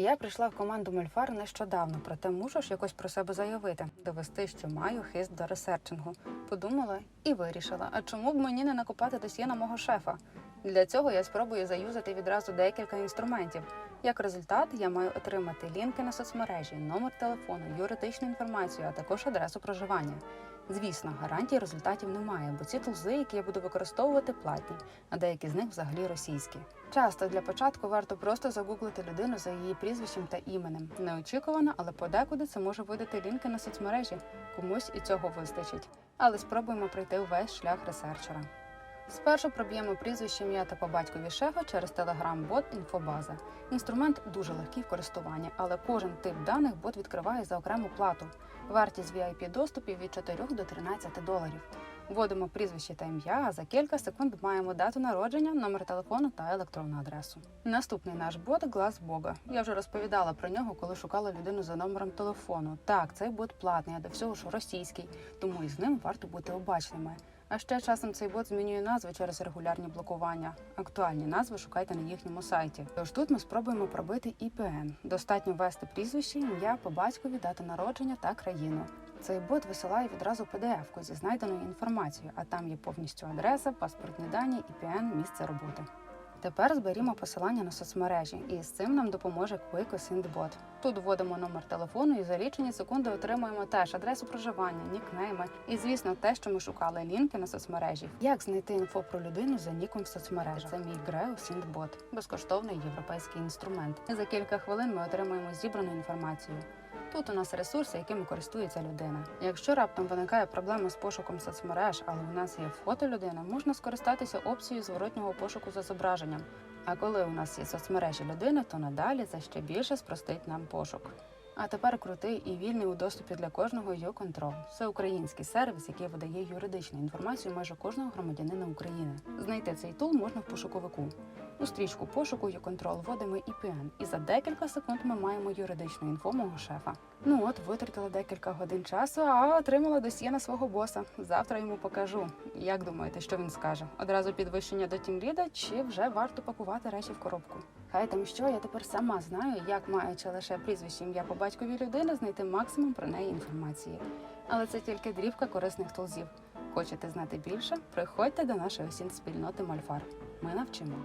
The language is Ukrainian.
Я прийшла в команду Мольфар нещодавно, проте мушу ж якось про себе заявити, довести, що маю хист до ресерчингу. Подумала і вирішила, а чому б мені не накопати досьє на мого шефа? Для цього я спробую заюзати відразу декілька інструментів. Як результат, я маю отримати лінки на соцмережі, номер телефону, юридичну інформацію, а також адресу проживання. Звісно, гарантій результатів немає, бо ці тулзи, які я буду використовувати, платні, а деякі з них взагалі російські. Часто для початку варто просто загуглити людину за її прізвищем та іменем. Неочікувано, але подекуди це може видати лінки на соцмережі. Комусь і цього вистачить. Але спробуємо пройти увесь шлях ресерчера. Спершу проб'ємо прізвище ім'я та по батькові шефа через Telegram-бот інфобаза. Інструмент дуже легкий в користуванні, але кожен тип даних бот відкриває за окрему плату. Вартість VIP доступів від 4 до 13 доларів. Вводимо прізвище та ім'я, а за кілька секунд маємо дату народження, номер телефону та електронну адресу. Наступний наш бот Глас Бога. Я вже розповідала про нього, коли шукала людину за номером телефону. Так, цей бот платний, а до всього ж російський, тому із ним варто бути обачними. А ще часом цей бот змінює назви через регулярні блокування. Актуальні назви шукайте на їхньому сайті. Тож тут ми спробуємо пробити IPN. Достатньо ввести прізвище, ім'я по батькові, дату народження та країну. Цей бот висилає відразу PDF-ку зі знайденою інформацією, а там є повністю адреса, паспортні дані, IPN, місце роботи. Тепер зберімо посилання на соцмережі, і з цим нам допоможе Quick Bot. Тут вводимо номер телефону і за лічені секунди отримуємо теж адресу проживання, нікнейми і, звісно, те, що ми шукали лінки на соцмережі. Як знайти інфо про людину за ніком в соцмережах? Це мій Greo Synthbot, безкоштовний європейський інструмент. За кілька хвилин ми отримуємо зібрану інформацію. Тут у нас ресурси, якими користується людина. Якщо раптом виникає проблема з пошуком соцмереж, але у нас є фото людини, можна скористатися опцією зворотнього пошуку за зображенням. А коли у нас є соцмережі людини, то надалі це ще більше спростить нам пошук. А тепер крутий і вільний у доступі для кожного YouControl. Це український сервіс, який видає юридичну інформацію майже кожного громадянина України. Знайти цей тул можна в пошуковику. У стрічку пошуку YouControl вводимо IPN, і за декілька секунд ми маємо юридичну інфо мого шефа. Ну от витратила декілька годин часу, а отримала досьє на свого боса. Завтра йому покажу. Як думаєте, що він скаже? Одразу підвищення до тімліда чи вже варто пакувати речі в коробку? Хай там що, я тепер сама знаю, як маючи лише прізвище ім'я по батькові людини, знайти максимум про неї інформації. Але це тільки дрібка корисних тулзів. Хочете знати більше? Приходьте до нашої осінь спільноти Мольфар. Ми навчимо.